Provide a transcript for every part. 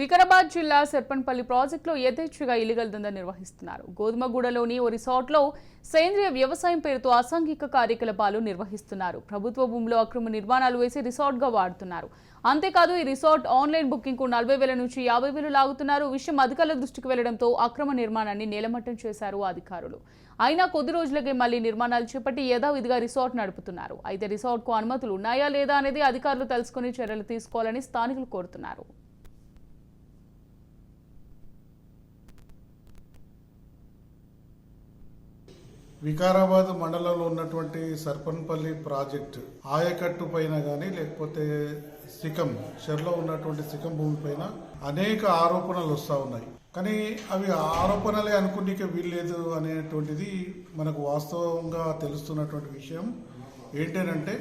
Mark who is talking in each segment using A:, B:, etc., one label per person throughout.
A: వికారాబాద్ జిల్లా సర్పన్పల్లి ప్రాజెక్టులో యథేచ్ఛగా ఇల్లీగల్ దందా నిర్వహిస్తున్నారు. గోధుమగూడలోని ఓ రిసార్ట్లో సేంద్రియ వ్యవసాయం పేరుతో అసాంఘిక కార్యకలాపాలు నిర్వహిస్తున్నారు. ప్రభుత్వ భూమిలో అక్రమ నిర్మాణాలు వేసి రిసార్ట్గా వాడుతున్నారు. అంతేకాదు ఈ రిసార్ట్ ఆన్లైన్ బుకింగ్కు నలభై వేల నుంచి యాభై వేలు లాగుతున్నారు. విషయం అధికారుల దృష్టికి వెళ్ళడంతో అక్రమ నిర్మాణాన్ని నేలమట్టం చేశారు అధికారులు. అయినా కొద్ది రోజులకే మళ్ళీ నిర్మాణాలు చేపట్టి యథావిధిగా రిసార్ట్ నడుపుతున్నారు. అయితే రిసార్ట్కు అనుమతులు ఉన్నాయా లేదా అనేది అధికారులు తెలుసుకుని చర్యలు తీసుకోవాలని స్థానికులు కోరుతున్నారు.
B: వికారాబాద్ మండలంలో ఉన్నటువంటి సర్పన్పల్లి ప్రాజెక్ట్ ఆయకట్టు పైన కానీ లేకపోతే సికం చెర్లో ఉన్నటువంటి సికం భూమి పైన అనేక ఆరోపణలు వస్తూ ఉన్నాయి. కానీ అవి ఆరోపణలే అనుకునేకే వీల్లేదు అనేటువంటిది మనకు వాస్తవంగా తెలుస్తున్నటువంటి విషయం. ఏంటంటే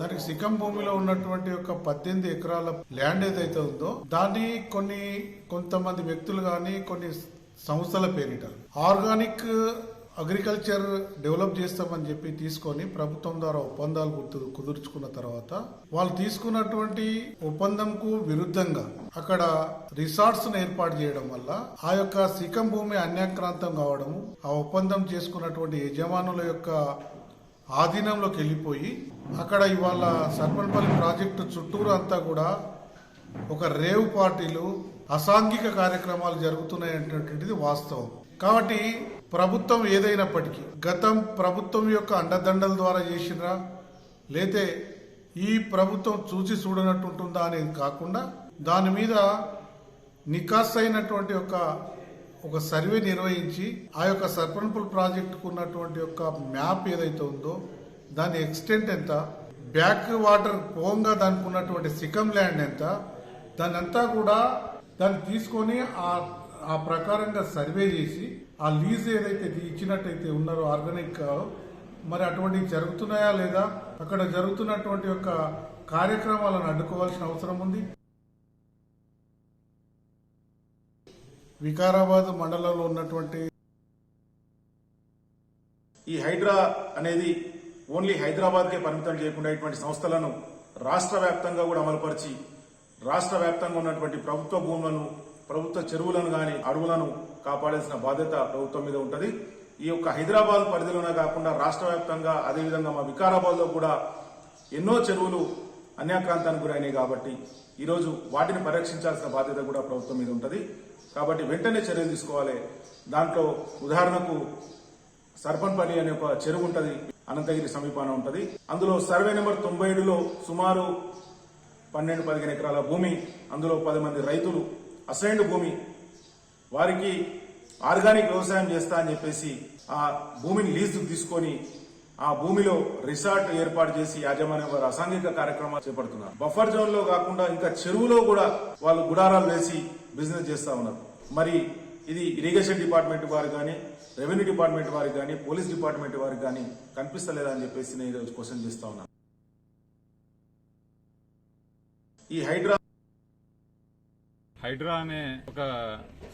B: దానికి సికం భూమిలో ఉన్నటువంటి ఒక పద్దెనిమిది ఎకరాల ల్యాండ్ ఏదైతే ఉందో దాన్ని కొన్ని కొంతమంది వ్యక్తులు కానీ కొన్ని సంస్థల పేరిట ఆర్గానిక్ అగ్రికల్చర్ డెవలప్ చేస్తామని చెప్పి తీసుకొని ప్రభుత్వం ద్వారా ఒప్పందాలు గుర్తు కుదుర్చుకున్న తర్వాత వాళ్ళు తీసుకున్నటువంటి ఒప్పందంకు విరుద్ధంగా అక్కడ రిసార్ట్స్ ఏర్పాటు చేయడం వల్ల ఆ యొక్క సికం భూమి అన్యాక్రాంతం కావడము ఆ ఒప్పందం చేసుకున్నటువంటి యజమానుల యొక్క ఆధీనంలోకి వెళ్ళిపోయి అక్కడ ఇవాళ సర్పన్పల్లి ప్రాజెక్టు చుట్టూరు అంతా కూడా ఒక రేవ్ పార్టీలు అసాంఘిక కార్యక్రమాలు జరుగుతున్నాయి అనేటువంటిది వాస్తవం. కాబట్టి ప్రభుత్వం ఏదైనప్పటికీ గతం ప్రభుత్వం యొక్క అండదండల ద్వారా చేసినరా లేతే ఈ ప్రభుత్వం చూసి చూడనట్టు ఉంటుందా అనేది కాకుండా దాని మీద నికాస్ అయినటువంటి ఒక ఒక సర్వే నిర్వహించి ఆ యొక్క సర్పంపుల్ ప్రాజెక్టుకు ఉన్నటువంటి యొక్క మ్యాప్ ఏదైతే ఉందో దాని ఎక్స్టెంట్ ఎంత? బ్యాక్ వాటర్ పోంగా దానికి ఉన్నటువంటి సికం ల్యాండ్ ఎంత? దాని అంతా కూడా దాన్ని తీసుకొని ఆ ఆ ప్రకారంగా సర్వే చేసి ఆ లీజ్ ఏదైతే ఇచ్చినట్టయితే ఉన్నారో ఆర్గానిక్ మరి అటువంటివి జరుగుతున్నాయా లేదా అక్కడ జరుగుతున్నటువంటి యొక్క కార్యక్రమాలను అడ్డుకోవాల్సిన అవసరం ఉంది. వికారాబాద్ మండలంలో ఉన్నటువంటి
C: ఈ హైడ్రా అనేది ఓన్లీ హైదరాబాద్కే పరిమితం చేయకుండా ఇటువంటి సంస్థలను రాష్ట్ర వ్యాప్తంగా కూడా అమలుపరిచి రాష్ట్ర వ్యాప్తంగా ఉన్నటువంటి ప్రభుత్వ భూములను ప్రభుత్వ చెరువులను కానీ అడవులను కాపాడాల్సిన బాధ్యత ప్రభుత్వం మీద ఉంటుంది. ఈ యొక్క హైదరాబాద్ పరిధిలోనే కాకుండా రాష్ట్ర వ్యాప్తంగా అదేవిధంగా మా వికారాబాద్లో కూడా ఎన్నో చెరువులు అన్యాక్రాంతానికి గురైనాయి కాబట్టి ఈరోజు వాటిని పరిరక్షించాల్సిన బాధ్యత కూడా ప్రభుత్వం మీద ఉంటుంది. కాబట్టి వెంటనే చర్యలు తీసుకోవాలి. దాంట్లో ఉదాహరణకు సర్పన్పల్లి అనే ఒక చెరువు ఉంటుంది అనంతగిరి సమీపాన ఉంటుంది. అందులో సర్వే నెంబర్ తొంభై ఏడులో సుమారు పన్నెండు పదిహేను ఎకరాల భూమి అందులో పది మంది రైతులు అసైన్డ్ భూమి. వారికి ఆర్గానిక్ వ్యవసాయం చేస్తా అని చెప్పేసి ఆ భూమిని లీజు తీసుకొని ఆ భూమిలో రిసార్ట్ ఏర్పాటు చేసి యాజమాన్యం వారు అసాంఘిక కార్యక్రమాలు చేపడుతున్నారు. బఫర్ జోన్లో కాకుండా ఇంకా చెరువులో కూడా వాళ్ళు గుడారాలు వేసి బిజినెస్ చేస్తా ఉన్నారు. మరి ఇది ఇరిగేషన్ డిపార్ట్మెంట్ వారు కానీ రెవెన్యూ డిపార్ట్మెంట్ వారికి కానీ పోలీస్ డిపార్ట్మెంట్ వారికి కానీ కనిపిస్తలేదని అని చెప్పేసి నేను ఈరోజు క్వశ్చన్ చేస్తా ఉన్నాను ఈ హైడ్రా
D: హైడ్రా అనే ఒక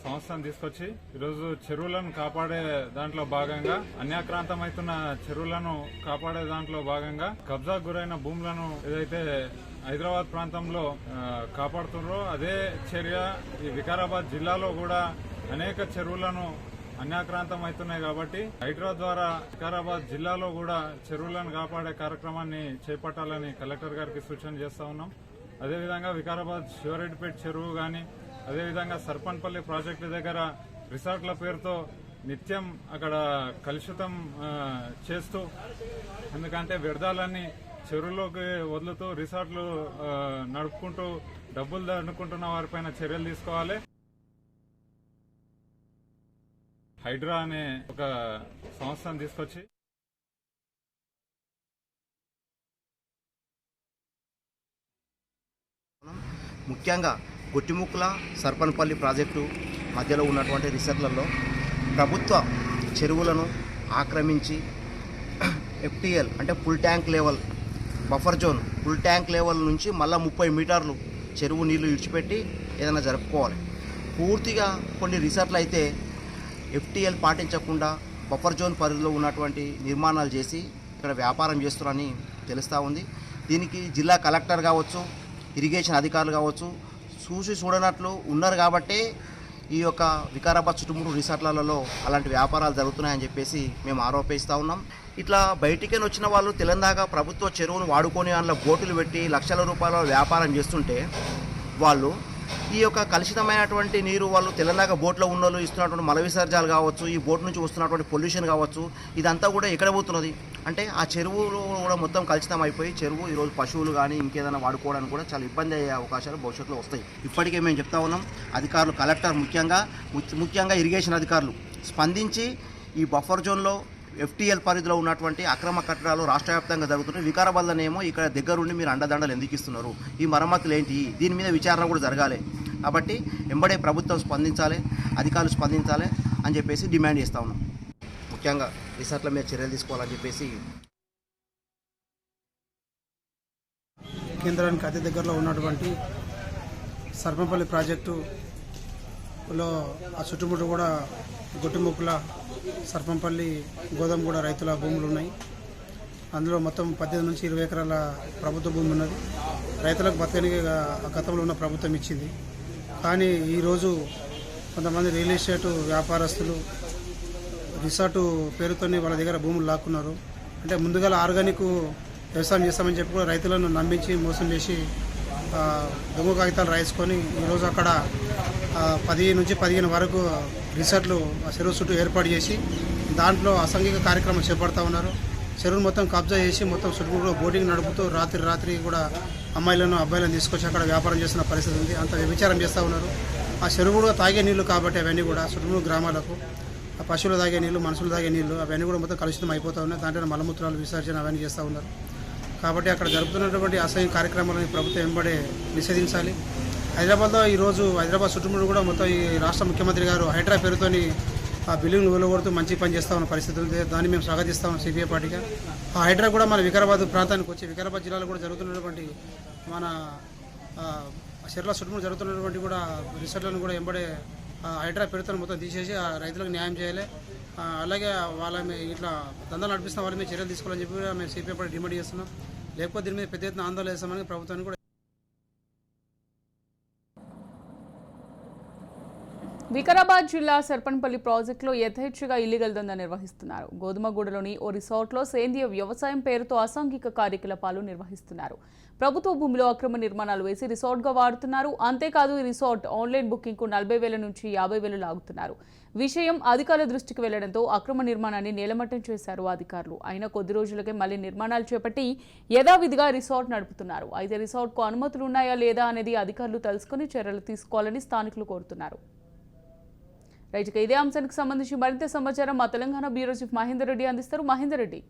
D: సంస్థను తీసుకొచ్చి ఈరోజు చెరువులను కాపాడే దాంట్లో భాగంగా అన్యాక్రాంతమైతున్న చెరువులను కాపాడే దాంట్లో భాగంగా కబ్జా గురైన భూములను ఏదైతే హైదరాబాద్ ప్రాంతంలో కాపాడుతున్నారో అదే చర్య ఈ వికారాబాద్ జిల్లాలో కూడా అనేక చెరువులను అన్యాక్రాంతం అవుతున్నాయి కాబట్టి హైడ్రా ద్వారా వికారాబాద్ జిల్లాలో కూడా చెరువులను కాపాడే కార్యక్రమాన్ని చేపట్టాలని కలెక్టర్ గారికి సూచన చేస్తా ఉన్నాం. అదేవిధంగా వికారాబాద్ శివరెడ్డిపేట చెరువు కానీ అదేవిధంగా సర్పన్పల్లి ప్రాజెక్టు దగ్గర రిసార్ట్ల పేరుతో నిత్యం అక్కడ కలుషితం చేస్తూ ఎందుకంటే వ్యర్థాలన్నీ చెరువులోకి వదులుతూ రిసార్ట్లు నడుపుకుంటూ డబ్బులు దండుకుంటున్న వారిపైన చర్యలు తీసుకోవాలి. హైడ్రా అనే ఒక సంస్థను తీసుకొచ్చి
E: ముఖ్యంగా గుట్టిముక్కుల సర్పన్పల్లి ప్రాజెక్టు మధ్యలో ఉన్నటువంటి రిసర్లలో ప్రభుత్వ చెరువులను ఆక్రమించి ఎఫ్టీఎల్ అంటే full tank level buffer zone full tank level నుంచి మళ్ళీ ముప్పై మీటర్లు చెరువు నీళ్ళు ఇడిచిపెట్టి ఏదైనా జరుపుకోవాలి. పూర్తిగా కొన్ని రిసార్ట్లు అయితే ఎఫ్టీఎల్ పాటించకుండా బఫర్ జోన్ పరిధిలో ఉన్నటువంటి నిర్మాణాలు చేసి ఇక్కడ వ్యాపారం చేస్తున్నారని తెలుస్తూ ఉంది. దీనికి జిల్లా కలెక్టర్ కావచ్చు ఇరిగేషన్ అధికారులు కావచ్చు చూసి చూడనట్లు ఉన్నారు కాబట్టి ఈ యొక్క వికారాబాద్ చుట్టుముట్టు రిసార్ట్లలో అలాంటి వ్యాపారాలు జరుగుతున్నాయని చెప్పేసి మేము ఆరోపిస్తూ ఉన్నాం. ఇట్లా బయటికి వచ్చిన వాళ్ళు తెలంగాణ ప్రభుత్వ చెరువును వాడుకొని అందులో బోటులు పెట్టి లక్షల రూపాయల వ్యాపారం చేస్తుంటే వాళ్ళు ఈ యొక్క కలుషితమైనటువంటి నీరు వాళ్ళు తెలంగాణ బోట్లో ఉన్న వాళ్ళు ఇస్తున్నటువంటి మల విసర్జాలు కావచ్చు ఈ బోట్ నుంచి వస్తున్నటువంటి పొల్యూషన్ కావచ్చు ఇదంతా కూడా ఎక్కడ పోతున్నది? అంటే ఆ చెరువులో కూడా మొత్తం కలుషితం అయిపోయి చెరువు ఈరోజు పశువులు కానీ ఇంకేదైనా వాడుకోవడానికి కూడా చాలా ఇబ్బంది అయ్యే అవకాశాలు భవిష్యత్తులో వస్తాయి. ఇప్పటికే మేము చెప్తా ఉన్నాం అధికారులు కలెక్టర్ ముఖ్యంగా ముఖ్యంగా ఇరిగేషన్ అధికారులు స్పందించి ఈ బఫర్ జోన్లో ఎఫ్టీఎల్ పరిధిలో ఉన్నటువంటి అక్రమ కట్టడాలు రాష్ట్ర వ్యాప్తంగా జరుగుతున్నాయి. వికారాబాద్లోనేమో ఇక్కడ దగ్గరుండి మీరు అండదండలు ఎందుకు ఇస్తున్నారు ఈ మరమ్మతులు ఏంటి? దీని మీద విచారణ కూడా జరగాలి. కాబట్టి వెంబడే ప్రభుత్వం స్పందించాలి అధికారులు స్పందించాలి అని చెప్పేసి డిమాండ్ చేస్తా ఉన్నాం. ముఖ్యంగా రిసార్ట్ల మీద చర్యలు తీసుకోవాలని చెప్పేసి
F: కేంద్రానికి అతి దగ్గరలో ఉన్నటువంటి సర్పంపల్లి ప్రాజెక్టులో ఆ చుట్టుముట్టు కూడా గుట్టుముక్కుల సర్పంపల్లి గోదాంగూడ రైతుల భూములు ఉన్నాయి. అందులో మొత్తం పద్దెనిమిది నుంచి ఇరవై ఎకరాల ప్రభుత్వ భూమి ఉన్నది. రైతులకు బతకనికి గతంలో ఉన్న ప్రభుత్వం ఇచ్చింది. కానీ ఈరోజు కొంతమంది రియల్ ఎస్టేట్ వ్యాపారస్తులు రిసార్టు పేరుతోనే వాళ్ళ దగ్గర భూములు లాక్కున్నారు. అంటే ముందుగా ఆర్గానిక్ వ్యవసాయం చేస్తామని చెప్పి కూడా రైతులను నమ్మించి మోసం చేసి దొంగ కాగితాలు రాయించుకొని ఈరోజు అక్కడ పదిహేను పది నుంచి పదిహేను వరకు రిసార్ట్లు చెరువు చుట్టూ ఏర్పాటు చేసి దాంట్లో అసాంఘిక కార్యక్రమం చేపడతా ఉన్నారు. చెరువును మొత్తం కబ్జా చేసి మొత్తం చుట్టూ బోటింగ్ నడుపుతూ రాత్రి రాత్రి కూడా అమ్మాయిలను అబ్బాయిలను తీసుకొచ్చి అక్కడ వ్యాపారం చేస్తున్న పరిస్థితి ఉంది. అంత వ్యభిచారం చేస్తూ ఉన్నారు. ఆ చెరువు కూడా తాగే నీళ్ళు కాబట్టి అవన్నీ కూడా చుట్టూ గ్రామాలకు ఆ పశువులు తాగే నీళ్ళు మనుషులు తాగే నీళ్ళు అవన్నీ కూడా మొత్తం కలుషితం అయిపోతూ ఉన్నాయి. దాంట్లో మలమూత్రాలు విసర్జన అవన్నీ చేస్తూ ఉన్నారు. కాబట్టి అక్కడ జరుపుతున్నటువంటి అసహ్య కార్యక్రమాలను ప్రభుత్వం వెంబడే నిషేధించాలి. హైదరాబాద్లో ఈరోజు హైదరాబాద్ చుట్టుముడు కూడా మొత్తం ఈ రాష్ట్ర ముఖ్యమంత్రి గారు హైడ్రా పేరుతోని ఆ బిల్లును వెలువడుతూ మంచి పని చేస్తా ఉన్న పరిస్థితులు దాన్ని మేము స్వాగతిస్తాం సిపిఐ పార్టీగా. ఆ హైడ్రా కూడా మన వికారాబాద్ ప్రాంతానికి వచ్చి వికారాబాద్ జిల్లాలో కూడా జరుగుతున్నటువంటి మన చెర్ల చుట్టుముడు జరుగుతున్నటువంటి కూడా రిసర్ట్లను కూడా ఎంబడే హైడ్రా పేరుతో మొత్తం తీసేసి ఆ రైతులకు న్యాయం చేయాలి. అలాగే వాళ్ళ మీ- ఇట్లా దందాలు నడిపిస్తున్న వాళ్ళ మీద చర్యలు తీసుకోవాలని చెప్పి మేము సిపిఐ పార్టీ డిమాండ్ చేస్తున్నాం. లేకపోతే దీని మీద పెద్ద ఎత్తున ఆందోళన చేస్తామని ప్రభుత్వాన్ని కూడా
A: వికారాబాద్ జిల్లా సర్పన్పల్లి ప్రాజెక్టులో యథేచ్ఛగా ఇల్లీగల్ దందా నిర్వహిస్తున్నారు. గోధుమగూడలోని ఓ రిసార్ట్లో సేంద్రియ వ్యవసాయం పేరుతో అసాంఘిక కార్యకలాపాలు నిర్వహిస్తున్నారు. ప్రభుత్వ భూమిలో అక్రమ నిర్మాణాలు వేసి రిసార్ట్గా వాడుతున్నారు. అంతేకాదు ఈ రిసార్ట్ ఆన్లైన్ బుకింగ్కు నలభై వేల నుంచి యాభై వేలు లాగుతున్నారు. విషయం అధికారుల దృష్టికి వెళ్ళడంతో అక్రమ నిర్మాణాన్ని నేలమట్టం చేశారు అధికారులు. అయినా కొద్ది రోజులకే మళ్ళీ నిర్మాణాలు చేపట్టి యథావిధిగా రిసార్ట్ నడుపుతున్నారు. అయితే రిసార్ట్కు అనుమతులు ఉన్నాయా లేదా అనేది అధికారులు తెలుసుకుని చర్యలు తీసుకోవాలని స్థానికులు కోరుతున్నారు. రైట్ ఇదే అంశానికి సంబంధించి మరింత సమాచారం మా తెలంగాణ బ్యూరో చీఫ్ మహేందర్ రెడ్డి అందిస్తారు. మహేందర్ రెడ్డి.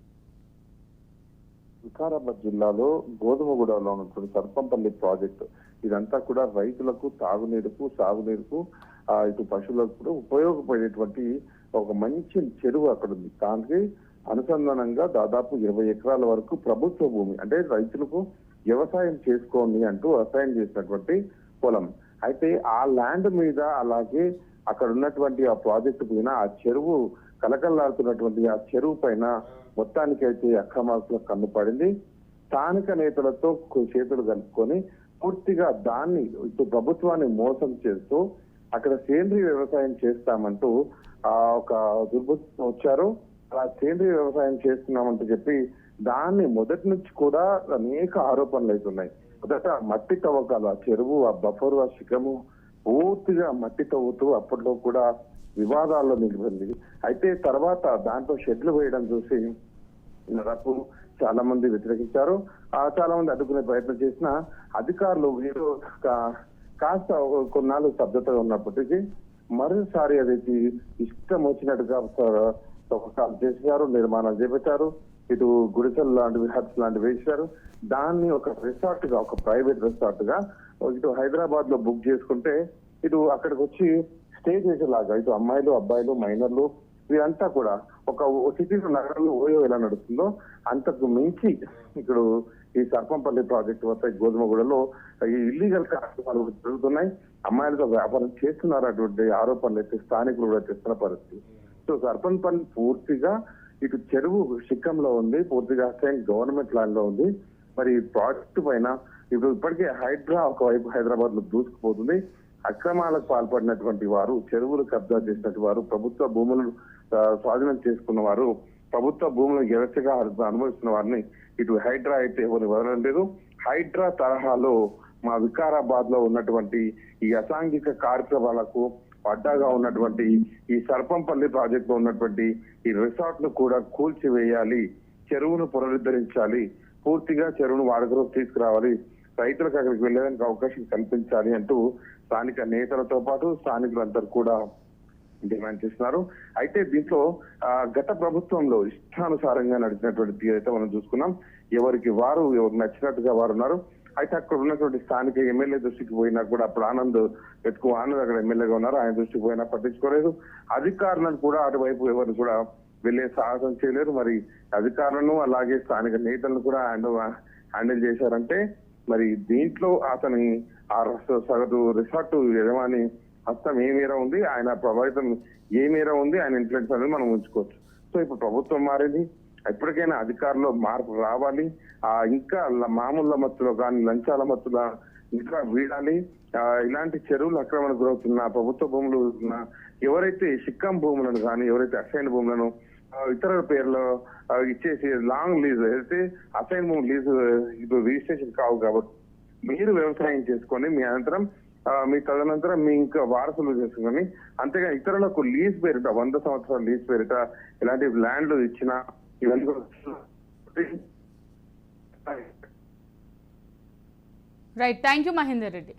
G: వికారాబాద్ జిల్లాలో గోధుమగూడలో ఉన్నటువంటి సర్పంపల్లి ప్రాజెక్టు. ఇదంతా కూడా రైతులకు తాగునీరుకు సాగునీరుకు ఇటు పశువులకు కూడా ఉపయోగపడేటువంటి ఒక మంచి చెరువు అక్కడ ఉంది. దానికి అనుసంధానంగా దాదాపు ఇరవై ఎకరాల వరకు ప్రభుత్వ భూమి అంటే రైతులకు వ్యవసాయం చేసుకోండి అంటూ వ్యవసాయం చేసినటువంటి పొలం. అయితే ఆ ల్యాండ్ మీద అలాగే అక్కడ ఉన్నటువంటి ఆ ప్రాజెక్టు పైన ఆ చెరువు కలకల్లాడుతున్నటువంటి ఆ చెరువు పైన మొత్తానికైతే అక్రమార్కులకు కన్ను పడింది. స్థానిక నేతలతో చేతులు కలుపుకొని పూర్తిగా దాన్ని ఇటు ప్రభుత్వాన్ని మోసం చేస్తూ అక్కడ సేంద్రీయ వ్యవసాయం చేస్తామంటూ ఆ ఒక దుర్బుద్ధి వచ్చారు. అలా సేంద్రీయ వ్యవసాయం చేస్తున్నామంటూ చెప్పి దాన్ని మొదటి నుంచి కూడా అనేక ఆరోపణలు అవుతున్నాయి. మొదట మట్టి తవ్వకాలు ఆ చెరువు ఆ బఫరు ఆ శిఖము పూర్తిగా మట్టి తవ్వుతూ అప్పట్లో కూడా వివాదాల్లో నిలిపింది. అయితే తర్వాత దాంట్లో షెడ్లు వేయడం చూసి దాదాపు చాలా మంది వ్యతిరేకించారు. ఆ చాలా మంది అడ్డుకునే ప్రయత్నం చేసిన అధికారులు వీరు కా- కాస్త కొన్నాళ్ళు స్తబ్దతగా ఉన్నప్పటికీ మరోసారి అది ఇష్టం వచ్చినట్టుగా తవ్వకాలు చేశారు నిర్మాణాలు చేపట్టారు. ఇటు గుడిసెలు లాంటివి హట్స్ లాంటివి వేశారు. దాన్ని ఒక రిసార్ట్గా ఒక ప్రైవేట్ రిసార్ట్గా ఇటు హైదరాబాద్లో బుక్ చేసుకుంటే ఇటు అక్కడికి వచ్చి స్టే చేసేలాగా ఇటు అమ్మాయిలు అబ్బాయిలు మైనర్లు వీరంతా కూడా ఒక సిటీలో నగరంలో ఓయో ఎలా నడుస్తుందో అంతకు మించి ఇప్పుడు ఈ సర్పంపల్లి ప్రాజెక్ట్ వద్ద గోధుమగూడలో ఈ ఇల్లీగల్ కార్యక్రమాలు జరుగుతున్నాయి. అమ్మాయిలతో వ్యాపారం చేస్తున్నారు అటువంటి ఆరోపణలు అయితే స్థానికులు కూడా చేస్తున్న పరిస్థితి. సో సర్పంపల్లి పూర్తిగా ఇటు చెరువు శిఖంలో ఉంది పూర్తిగా గవర్నమెంట్ ల్యాండ్లో ఉంది. మరి ఈ ప్రాజెక్టు పైన ఇప్పుడు ఇప్పటికే హైడ్రా ఒకవైపు హైదరాబాద్లో దూసుకుపోతుంది. అక్రమాలకు పాల్పడినటువంటి వారు చెరువులు కబ్జా చేసినటువంటి వారు ప్రభుత్వ భూములను స్వాధీనం చేసుకున్న వారు ప్రభుత్వ భూములను యథేచ్ఛగా అనుభవిస్తున్న వారిని ఇటు హైడ్రా అయితే ఎవరు వదలడం లేదు. హైడ్రా తరహాలో మా వికారాబాద్లో ఉన్నటువంటి ఈ అసాంఘిక కార్యక్రమాలకు అడ్డాగా ఉన్నటువంటి ఈ సర్పంపల్లి ప్రాజెక్ట్లో ఉన్నటువంటి ఈ రిసార్ట్ను కూడా కూల్చివేయాలి. చెరువును పునరుద్ధరించాలి. పూర్తిగా చెరువును వాడుకలోకి తీసుకురావాలి. రైతులకు అక్కడికి వెళ్ళడానికి అవకాశం కల్పించాలి అంటూ స్థానిక నేతలతో పాటు స్థానికులందరూ కూడా డిమాండ్ చేస్తున్నారు. అయితే దీంట్లో గత ప్రభుత్వంలో ఇష్టానుసారంగా నడిచినటువంటి తీరైతే అయితే మనం చూసుకున్నాం. ఎవరికి వారు ఎవరు నచ్చినట్టుగా వారు ఉన్నారు. అయితే అక్కడ ఉన్నటువంటి స్థానిక ఎమ్మెల్యే దృష్టికి పోయినా కూడా అప్పుడు ఆనంద్ ఎక్కువ ఆనంద్ అక్కడ ఎమ్మెల్యేగా ఉన్నారు. ఆయన దృష్టికి పోయినా పట్టించుకోలేదు. అధికారులను కూడా అటువైపు ఎవరు కూడా వెళ్ళే సాహసం చేయలేరు. మరి అధికారులను అలాగే స్థానిక నేతలను కూడా హ్యాండిల్ హ్యాండిల్ చేశారంటే మరి దీంట్లో అతని ఆ రస- సగటు రిసార్ట్ యజమాని హస్తం ఏ మేర ఉంది? ఆయన ప్రభావితం ఏ మేర ఉంది? ఆయన ఇన్ఫ్లుయెన్స్ అనేది మనం ఉంచుకోవచ్చు. సో ఇప్పుడు ప్రభుత్వం మారింది. ఎప్పటికైనా అధికారంలో మార్పు రావాలి. ఆ ఇంకా ల- మామూలు మత్తులో కానీ లంచాల మత్తుల ఇంకా వీడాలి. ఇలాంటి చెరువులు ఆక్రమణ గురవుతున్న ప్రభుత్వ భూములు ఉన్న ఎవరైతే సిక్కం భూములను కానీ ఎవరైతే అసైన్ భూములను ఇతరుల పేర్లో ఇచ్చేసి లాంగ్ లీజ్ అయితే అసైన్మెంట్ లీజ్ ఇప్పుడు రిజిస్ట్రేషన్ కావు కాబట్టి మీరు వ్యవసాయం చేసుకొని మీ అనంతరం మీ తదనంతరం మీ ఇంకా వారసులు చేసుకొని అంతేగా ఇతరులకు లీజ్ పేరిట వంద సంవత్సరాల లీజ్ పేరిట ఇలాంటి ల్యాండ్లు ఇచ్చిన ఇవన్నీ
A: right thank you Mahender Reddy